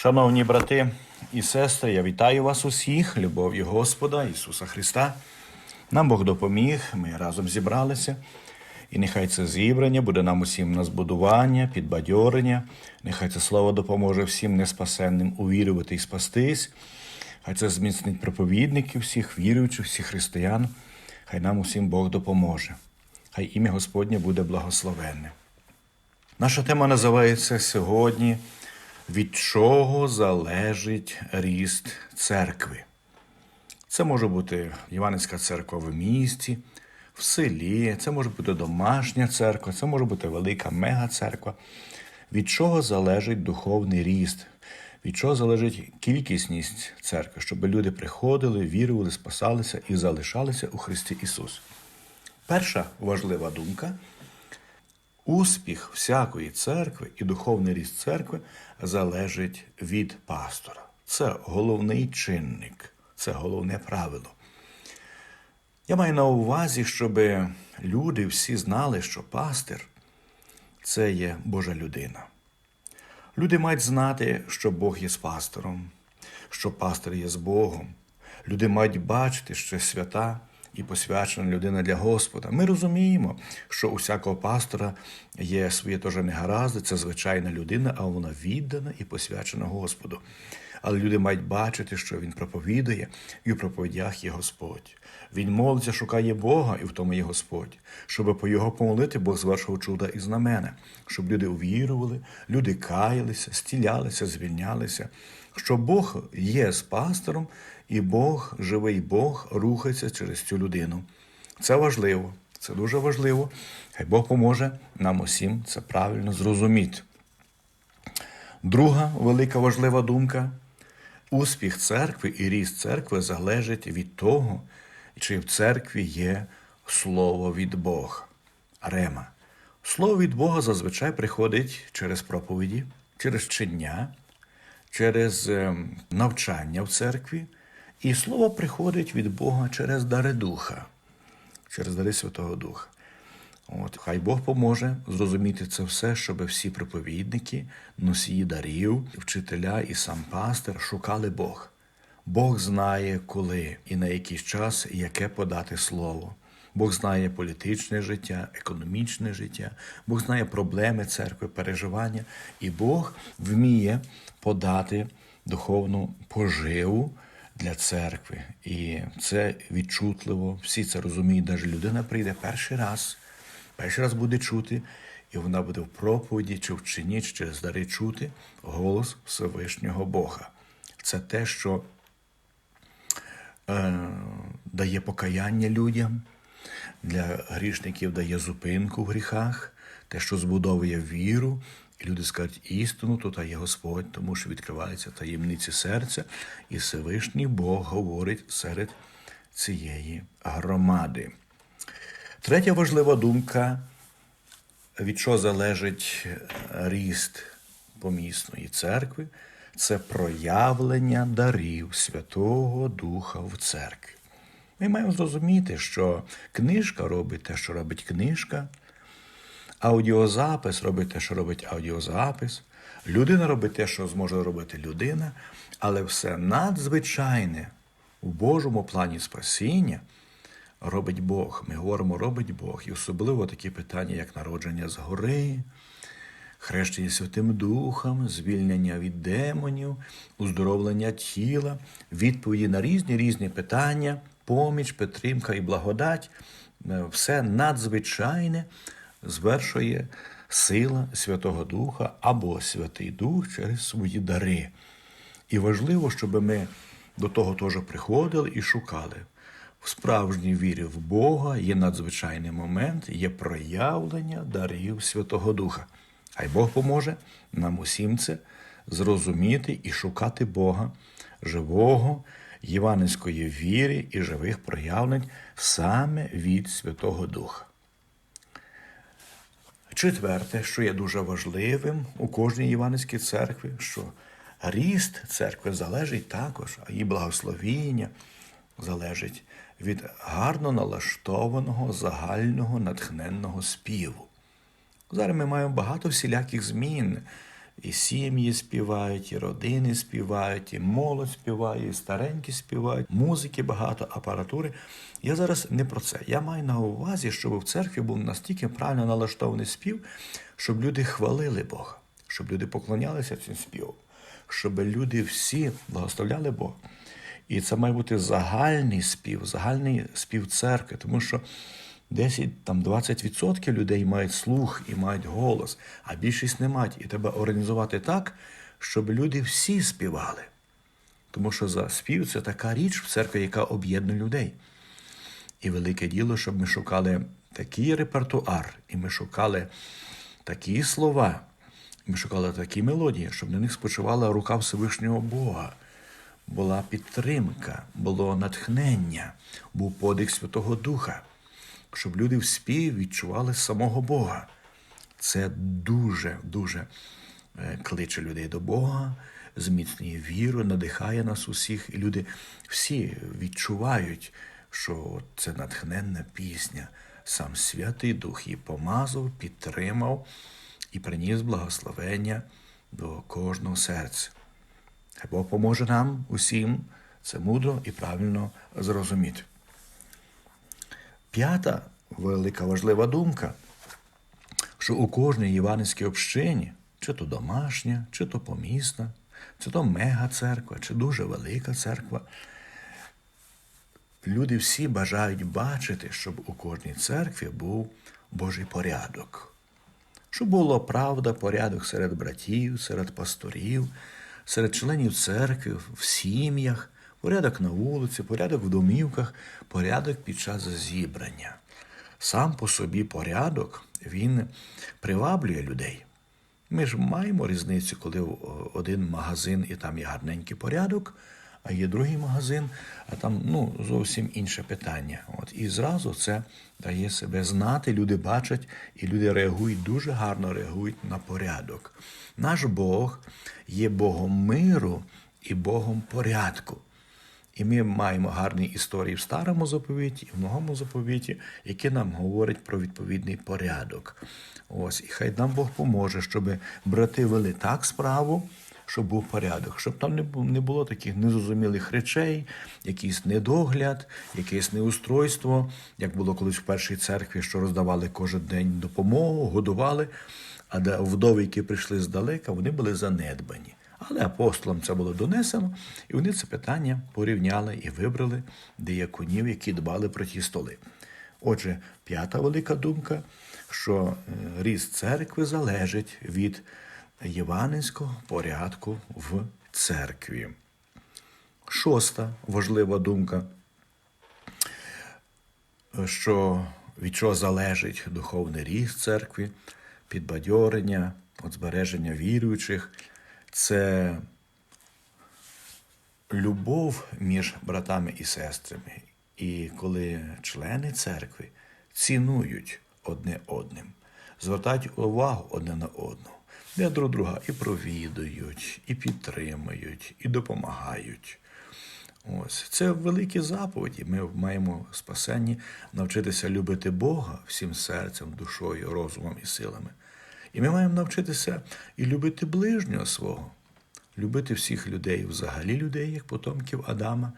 Шановні брати і сестри, я вітаю вас усіх, любов'ю Господа Ісуса Христа. Нам Бог допоміг, ми разом зібралися. І нехай це зібрання буде нам усім на збудування, підбадьорення. Нехай це слово допоможе всім неспасенним увірувати і спастись. Хай це зміцнить проповідників, всіх віруючих, всіх християн. Хай нам усім Бог допоможе. Хай ім'я Господнє буде благословенне. Наша тема називається сьогодні Від чого залежить ріст церкви? Це може бути Іванська церква в місті, в селі, це може бути домашня церква, це може бути велика мега-церква. Від чого залежить духовний ріст? Від чого залежить кількісність церкви, щоб люди приходили, вірували, спасалися і залишалися у Христі Ісус. Перша важлива думка Успіх всякої церкви і духовний ріст церкви залежить від пастора. Це головний чинник, це головне правило. Я маю на увазі, щоб люди всі знали, що пастир це є Божа людина. Люди мають знати, що Бог є з пастором, що пастор є з Богом. Люди мають бачити, що свята і посвячена людина для Господа. Ми розуміємо, що у всякого пастора є своє теж негаразди, це звичайна людина, а вона віддана і посвячена Господу. Але люди мають бачити, що він проповідує, і у проповідях є Господь. Він молиться, шукає Бога, і в тому є Господь. Щоб по його помолити, Бог звершував чуда і знамена, щоб люди увірували, люди каялися, стілялися, звільнялися, що Бог є з пастором, і Бог, живий Бог, рухається через цю людину. Це важливо, це дуже важливо. Хай Бог поможе нам усім це правильно зрозуміти. Друга велика важлива думка. Успіх церкви і ріст церкви залежить від того, чи в церкві є слово від Бога. Рема. Слово від Бога зазвичай приходить через проповіді, через вчення, через ем, навчання в церкві. І слово приходить від Бога через дари Духа, через дари Святого Духа. От, Хай Бог поможе зрозуміти це все, щоб всі проповідники, носії дарів, вчителя і сам пастир шукали Бог. Бог знає, коли і на який час яке подати слово. Бог знає політичне життя, економічне життя, Бог знає проблеми церкви, переживання, і Бог вміє подати духовну поживу для церкви. І це відчутливо. Всі це розуміють. Навіть людина прийде перший раз, перший раз буде чути, і вона буде в проповіді чи в чині, чи через дари чути голос Всевишнього Бога. Це те, що е, дає покаяння людям, для грішників дає зупинку в гріхах, те, що збудовує віру. І люди скажуть істину, то та є Господь, тому що відкриваються таємниці серця, і Всевишній Бог говорить серед цієї громади. Третя важлива думка, від чого залежить ріст помісної церкви, це проявлення дарів Святого Духа в церкві. Ми маємо зрозуміти, що книжка робить те, що робить книжка. Аудіозапис робить те, що робить аудіозапис. Людина робить те, що зможе робити людина, але все надзвичайне у Божому плані спасіння робить Бог. Ми говоримо, робить Бог. І особливо такі питання, як народження згори, хрещення Святим Духом, звільнення від демонів, уздоровлення тіла, відповіді на різні різні питання, поміч, підтримка і благодать все надзвичайне звершує сила Святого Духа або Святий Дух через свої дари. І важливо, щоб ми до того теж приходили і шукали. В справжній вірі в Бога є надзвичайний момент, є проявлення дарів Святого Духа. Хай Бог поможе нам усім це зрозуміти і шукати Бога, живого, євангельської віри і живих проявлень саме від Святого Духа. Четверте, що є дуже важливим у кожній Іванівській церкві, що ріст церкви залежить також, а її благословіння залежить від гарно налаштованого загального натхненного співу. Зараз ми маємо багато всіляких змін І сім'ї співають, і родини співають, і молодь співає, і старенькі співають, музики багато, апаратури. Я зараз не про це. Я маю на увазі, щоб в церкві був настільки правильно налаштований спів, щоб люди хвалили Бога, щоб люди поклонялися цим співам, щоб люди всі благословляли Бога. І це має бути загальний спів, загальний спів церкви, тому що 10 там 20% людей мають слух і мають голос, а більшість не мають. І треба організувати так, щоб люди всі співали. Тому що за спів це така річ в церкві, яка об'єднує людей. І велике діло, щоб ми шукали такий репертуар, і ми шукали такі слова, ми шукали такі мелодії, щоб на них спочивала рука Всевишнього Бога. Була підтримка, було натхнення, був подих Святого Духа, щоб люди в співі відчували самого Бога. Це дуже, дуже е, кличе людей до Бога, зміцнює віру, надихає нас усіх. І люди всі відчувають, що це натхненна пісня. Сам Святий Дух її помазав, підтримав і приніс благословення до кожного серця. Хай Бог поможе нам усім це мудро і правильно зрозуміти. П'ята велика важлива думка, що у кожній євангельській общині, чи то домашня, чи то помісна, чи то мега церква, чи дуже велика церква, люди всі бажають бачити, щоб у кожній церкві був Божий порядок. Щоб було правда, порядок серед братів, серед пасторів, серед членів церкви, в сім'ях, порядок на вулиці, порядок в домівках, порядок під час зібрання. Сам по собі порядок він приваблює людей. Ми ж маємо різницю, коли один магазин і там є гарненький порядок, а є другий магазин, а там ну, зовсім інше питання. От, І зразу це дає себе знати, люди бачать, і люди реагують дуже гарно реагують на порядок. Наш Бог є Богом миру і Богом порядку. І ми маємо гарні історії в старому заповіті і в новому заповіті, які нам говорять про відповідний порядок. Ось, і хай нам Бог поможе, щоб брати вели так справу, щоб був порядок, щоб там не було таких незрозумілих речей, якийсь недогляд, якесь неустройство, як було колись в першій церкві, що роздавали кожен день допомогу, годували, а вдови, які прийшли здалека, вони були занедбані. Але апостолам це було донесено, і вони це питання порівняли і вибрали деякунів, які дбали про ті столи. Отже, п'ята велика думка, що ріст церкви залежить від євангельського порядку в церкві. Шоста важлива думка, що від чого залежить духовний ріст церкви, підбадьорення, от збереження віруючих це любов між братами і сестрами. І коли члени церкви цінують одне одним, звертають увагу одне на одного, де друг друга і провідують, і підтримують, і допомагають. Ось це великі заповіді. Ми маємо спасенні навчитися любити Бога всім серцем, душою, розумом і силами. І ми маємо навчитися і любити ближнього свого, любити всіх людей, взагалі людей, як потомків Адама,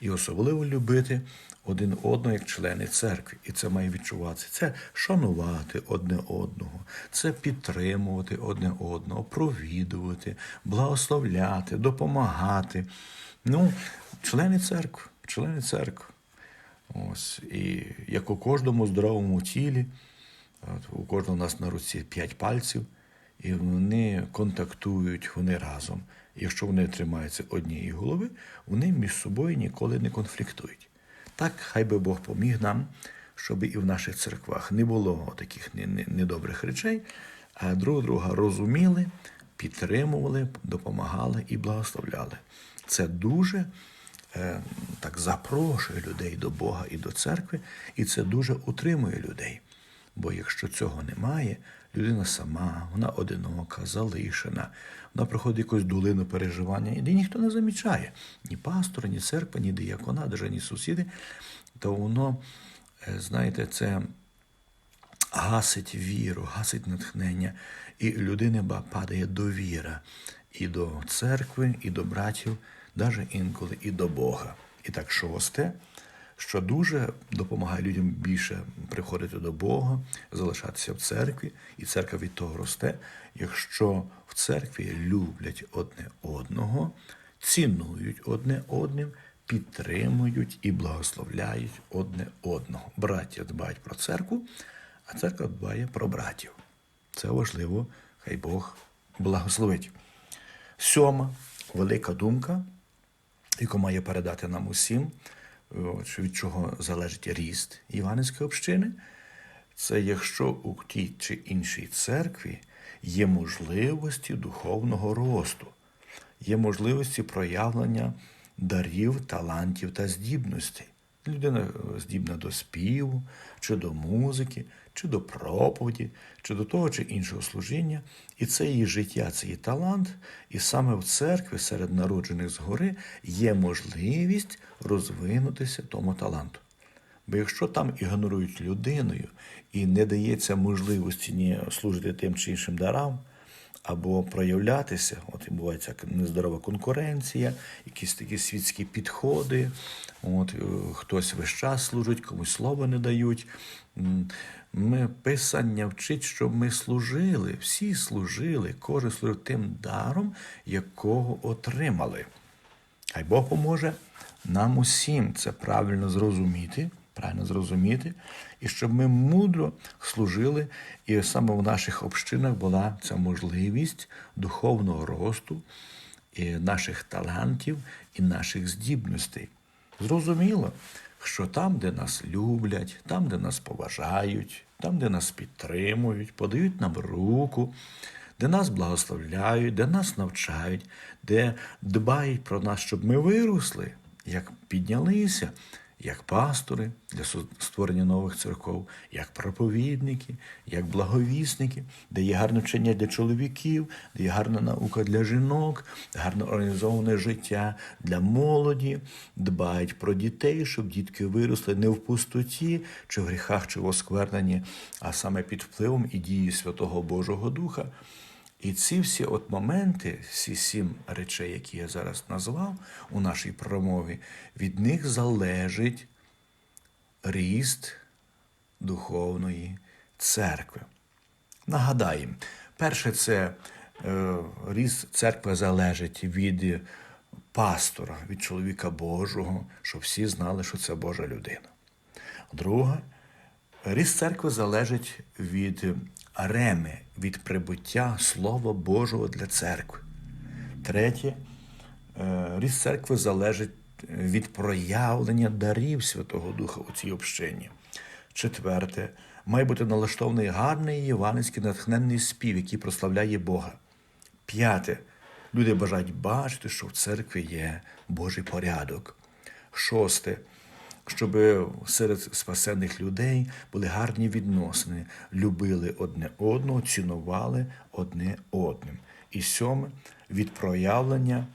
і особливо любити один одного як члени церкви. І це має відчуватися. Це шанувати одне одного, це підтримувати одне одного, провідувати, благословляти, допомагати. Ну, члени церкви, члени церкви. Ось. І як у кожному здоровому тілі. У кожного у нас на руці п'ять пальців, і вони контактують, вони разом. Якщо вони тримаються однієї голови, вони між собою ніколи не конфліктують. Так, хай би Бог поміг нам, щоб і в наших церквах не було таких недобрих речей, а друг друга розуміли, підтримували, допомагали і благословляли. Це дуже е, так запрошує людей до Бога і до церкви, і це дуже утримує людей. Бо якщо цього немає, людина сама, вона одинока, залишена, вона проходить якусь долину переживання, і ніхто не замічає ні пастора, ні церква, ні диякона, навіть ні сусіди, то воно, знаєте, це гасить віру, гасить натхнення. і людини ба- падає довіра і до церкви, і до братів, навіть інколи і до Бога. І так, шосте, що дуже допомагає людям більше приходити до Бога, залишатися в церкві, і церква від того росте, якщо в церкві люблять одне одного, цінують одне одним, підтримують і благословляють одне одного. Браття дбають про церкву, а церква дбає про братів. Це важливо, хай Бог благословить. Сьома велика думка, яку має передати нам усім, що від чого залежить ріст Іванівської общини, це якщо у тій чи іншій церкві є можливості духовного росту, є можливості проявлення дарів, талантів та здібностей. Людина е, здібна до співу, чи до музики, чи до проповіді, чи до того чи іншого служіння. І це її життя, це її талант. І саме в церкві серед народжених згори є можливість розвинутися тому таланту. Бо якщо там ігнорують людиною і не дається можливості ні служити тим чи іншим дарам, або проявлятися, от і буває ця нездорова конкуренція, якісь такі світські підходи, от е, хтось весь час служить, комусь слова не дають. Ми писання вчить, щоб ми служили, всі служили, кожен служив тим даром, якого отримали. Хай Бог поможе нам усім це правильно зрозуміти, правильно зрозуміти, і щоб ми мудро служили, і саме в наших общинах була ця можливість духовного росту і наших талантів і наших здібностей. Зрозуміло, що там, де нас люблять, там, де нас поважають, там, де нас підтримують, подають нам руку, де нас благословляють, де нас навчають, де дбають про нас, щоб ми виросли, як піднялися, як пастори для створення нових церков, як проповідники, як благовісники, де є гарне вчення для чоловіків, де є гарна наука для жінок, гарно організоване життя для молоді, дбають про дітей, щоб дітки виросли не в пустоті, чи в гріхах, чи в оскверненні, а саме під впливом і дією Святого Божого Духа. І ці всі от моменти, всі сім речей, які я зараз назвав у нашій промові, від них залежить ріст духовної церкви. Нагадаємо, перше, це е, ріст церкви залежить від пастора, від чоловіка Божого, щоб всі знали, що це Божа людина. Друге, ріст церкви залежить від реми, від прибуття Слова Божого для церкви. Третє, е, ріст церкви залежить від проявлення дарів Святого Духа у цій общині. Четверте, має бути налаштований гарний євангельський натхненний спів, який прославляє Бога. П'яте. Люди бажають бачити, що в церкві є Божий порядок. Шосте. Щоб серед спасених людей були гарні відносини, любили одне одного, цінували одне одним. І сьоме від проявлення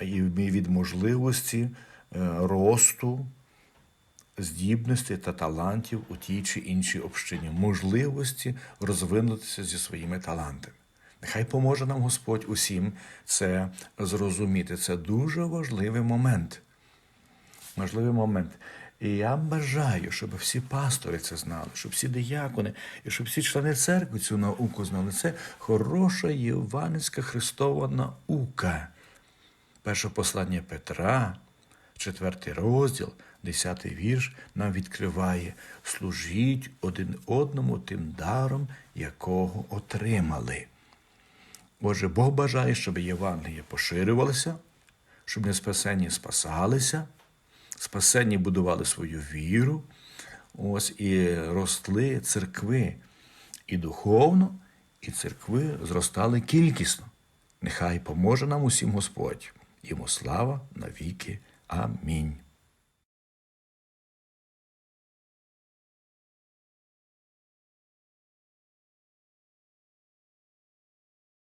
і від можливості е, росту здібностей та талантів у тій чи іншій общині, можливості розвинутися зі своїми талантами. Нехай поможе нам Господь усім це зрозуміти. Це дуже важливий момент. Важливий момент. І я бажаю, щоб всі пастори це знали, щоб всі диякони і щоб всі члени церкви цю науку знали. Це хороша євангельська Христова наука. Перше послання Петра, четвертий розділ, десятий вірш, нам відкриває служіть один одному тим даром, якого отримали. Отже, Бог бажає, щоб Євангеліє поширювалося, щоб неспасенні спасалися, спасенні будували свою віру, ось і росли церкви і духовно, і церкви зростали кількісно. Нехай поможе нам усім Господь. Йому слава навіки. Амінь.